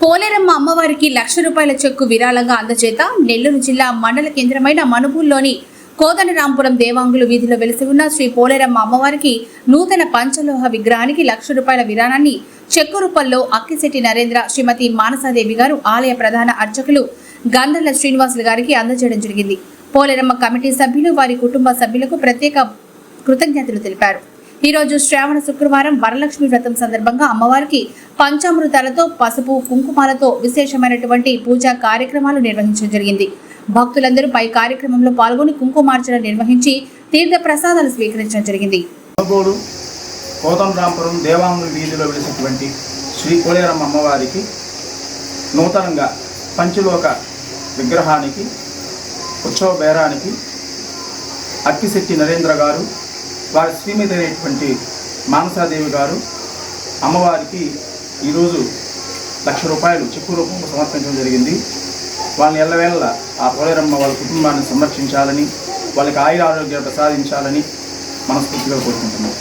పోలేరమ్మ అమ్మవారికి లక్ష రూపాయల చెక్కు విరాళంగా అందజేత నెల్లూరు జిల్లా మండల కేంద్రమైన మనుపూల్లోని కోదండరాంపురం దేవాంగులు వీధిలో వెలిసి ఉన్న శ్రీ పోలేరమ్మ అమ్మవారికి నూతన పంచలోహ విగ్రహానికి లక్ష రూపాయల విరాళాన్ని చెక్కు రూపంలో అక్కిశెట్టి నరేంద్ర శ్రీమతి మానసాదేవి గారు ఆలయ ప్రధాన అర్చకులు గంధర్ల శ్రీనివాసులు గారికి అందజేయడం జరిగింది. పోలేరమ్మ కమిటీ సభ్యులు వారి కుటుంబ సభ్యులకు ప్రత్యేక కృతజ్ఞతలు తెలిపారు. ఈ రోజు శ్రావణ శుక్రవారం వరలక్ష్మి వ్రతం సందర్భంగా అమ్మవారికి పంచామృతాలతో పసుపు కుంకుమాలతో విశేషమైనటువంటి పూజా కార్యక్రమాలు నిర్వహించడం జరిగింది. భక్తులందరూ పై కార్యక్రమంలో పాల్గొని కుంకుమార్చన నిర్వహించి తీర్థ ప్రసాదాలు స్వీకరించడం జరిగింది. కొనుగోలు కోదండరాంపురం దేవాంగుల వీధిలో వెలిసినటువంటి శ్రీ కోలేరమ్మ అమ్మవారికి నూతనంగా పంచలోక విగ్రహానికి ఉత్సవ బేరానికి అక్కిశెట్టి నరేంద్ర గారు వారి శ్రీమతి అయినటువంటి మానసాదేవి గారు అమ్మవారికి ఈరోజు లక్ష రూపాయలు చెక్కు రూపంలో సమర్పించడం జరిగింది. వాళ్ళని ఎల్లవేళ ఆ పోలేరమ్మ వాళ్ళ కుటుంబాన్ని సంరక్షించాలని వాళ్ళకి ఆయుర ఆరోగ్యాలు ప్రసాదించాలని మనస్ఫూర్తిగా కోరుకుంటున్నాం.